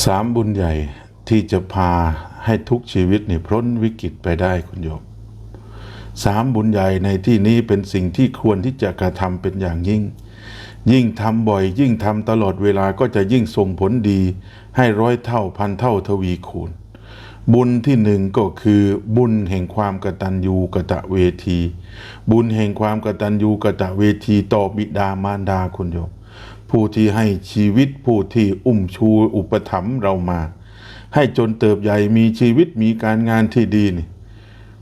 สามบุญใหญ่ที่จะพาให้ทุกชีวิตนี่พ้นวิกฤตไปได้คุณโยมสามบุญใหญ่ในที่นี้เป็นสิ่งที่ควรที่จะกระทำเป็นอย่างยิ่ง ยิ่งทำบ่อย ยิ่งทำตลอดเวลาก็จะยิ่งส่งผลดี ให้ร้อยเท่าพันเท่าทวีคูณ บุญที่หนึ่งก็คือบุญแห่งความกตัญญูกตเวที บุญแห่งความกตัญญูกตเวทีต่อบิดามารดาคุณโยม ผู้ที่ให้ชีวิตผู้ที่อุ้มชูอุปถัมภ์เรามา ให้จนเติบใหญ่มีชีวิตมีการงานที่ดีนี่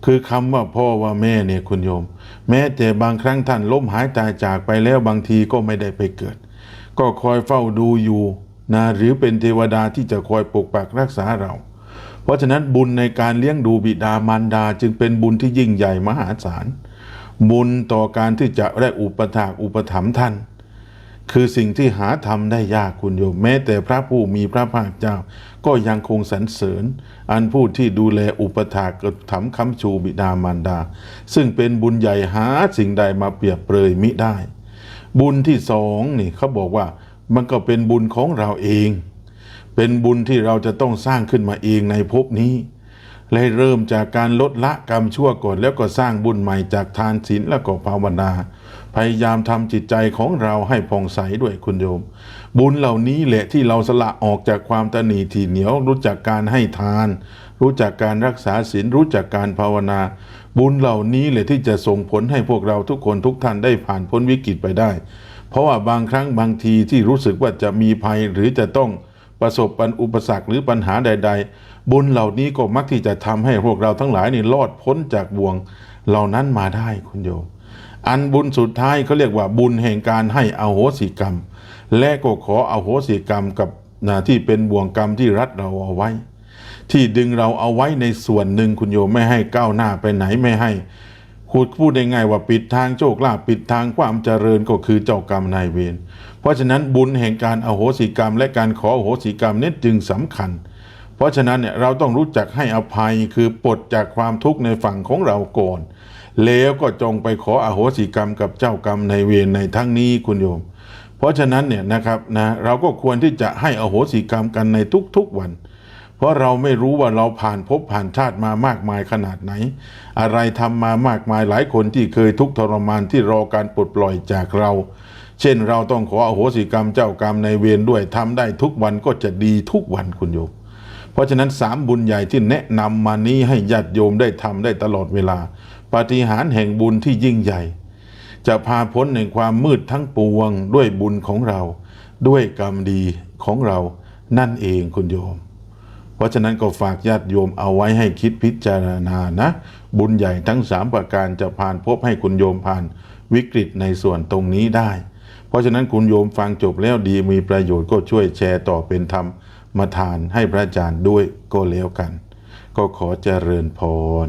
คือคำว่าพ่อว่าแม่เนี่ยคุณโยม แม้แต่บางครั้งท่านล้มหายตายจากไปแล้วบางทีก็ไม่ได้ไปเกิด ก็คอยเฝ้าดูอยู่นะหรือเป็นเทวดาที่จะคอยปกปักรักษาเรา เพราะฉะนั้นบุญในการเลี้ยงดูบิดามารดาจึงเป็นบุญที่ยิ่งใหญ่มหาศาลบุญต่อการที่จะได้อุปถากอุปถัมภ์ท่าน คือสิ่งที่หาทำได้ยากคุณโยม แม้แต่พระผู้มีพระภาคเจ้า ก็ยังคงสรรเสริญ อันผู้ที่ดูแลอุปถากอุปถัมคำชูบิดามารดา ซึ่งเป็นบุญใหญ่หาสิ่งใดมาเปรียบเปรยมิได้ บุญที่สองนี่เขาบอกว่ามันก็เป็นบุญของเราเอง เป็นบุญที่เราจะต้องสร้างขึ้นมาเองในภพนี้เลยเริ่มจากการลดละกรรมชั่วก่อนแล้วก็สร้างบุญใหม่จากทานศีลแล้วก็ภาวนา พยายามทำจิตใจของเราให้ผ่องใสด้วยคุณโยม บุญเหล่านี้แหละที่เราสละออกจากความตนีทีเหนียว รู้จักการให้ทาน รู้จักการรักษาศีลรู้จักการภาวนา บุญเหล่านี้แหละที่จะส่งผลให้พวกเราทุกคนทุกท่านได้ผ่านพ้นวิกฤตไปได้ เพราะว่าบางครั้งบางทีที่รู้สึกว่าจะมีภัยหรือจะต้องประสบปัญอุปสรรคหรือปัญหาใด ๆ บุญเหล่านี้ก็มักที่จะทำให้พวกเราทั้งหลายนี่รอดพ้นจากบ่วงเหล่านั้นมาได้คุณโยม อันบุญสุดท้ายเขาเรียกว่าบุญแห่งการให้อโหสิกรรม และก็ขออโหสิกรรมกับนะที่เป็นบ่วงกรรมที่รัดเราเอาไว้ ที่ดึงเราเอาไว้ในส่วนหนึ่งคุณโยมไม่ให้ก้าวหน้าไปไหนไม่ให้พูดพูดง่ายๆว่าปิดทางโชคลาภปิดทางความเจริญก็คือเจ้ากรรมนายเวรเพราะฉะนั้นบุญแห่งการอโหสิกรรม และการขออโหสิกรรมนี้จึงสำคัญ เพราะฉะนั้นเนี่ยเราต้องรู้จักให้อภัยคือปลดจากความทุกข์ในฝั่งของเราก่อน แล้วก็จงไปขออโหสิกรรมกับเจ้ากรรมในเวรในทั้งนี้คุณโยม เพราะฉะนั้นเนี่ยนะครับนะเราก็ควรที่จะให้อโหสิกรรมกันในทุกๆวัน เพราะเราไม่รู้ว่าเราผ่านภพผ่านชาติมามากมายขนาดไหน อะไรทำมามากมายหลายคนที่เคยทุกข์ทรมานที่รอการปลดปล่อยจากเรา เช่นเราต้องขออโหสิกรรมเจ้ากรรมในเวรด้วยทำได้ทุกวันก็จะดีทุกวันคุณโยมเพราะฉะนั้นสามบุญใหญ่ที่แนะนำมานี้ให้ญาติโยมได้ทำได้ตลอดเวลา ปาฏิหาริย์แห่งบุญที่ยิ่งใหญ่ จะพาพ้นในความมืดทั้งปวงด้วยบุญของเรา ด้วยกรรมดีของเรานั่นเองคุณโยม เพราะฉะนั้นก็ฝากญาติโยมเอาไว้ให้คิดพิจารณานะ บุญใหญ่ทั้งสามประการจะผ่านพบให้คุณโยมผ่านวิกฤตในส่วนตรงนี้ได้ เพราะฉะนั้นคุณโยมฟังจบแล้วดีมีประโยชน์ก็ช่วยแชร์ต่อเป็นธรรมมาทานให้พระอาจารย์ด้วยก็แล้วกัน ก็ขอเจริญพร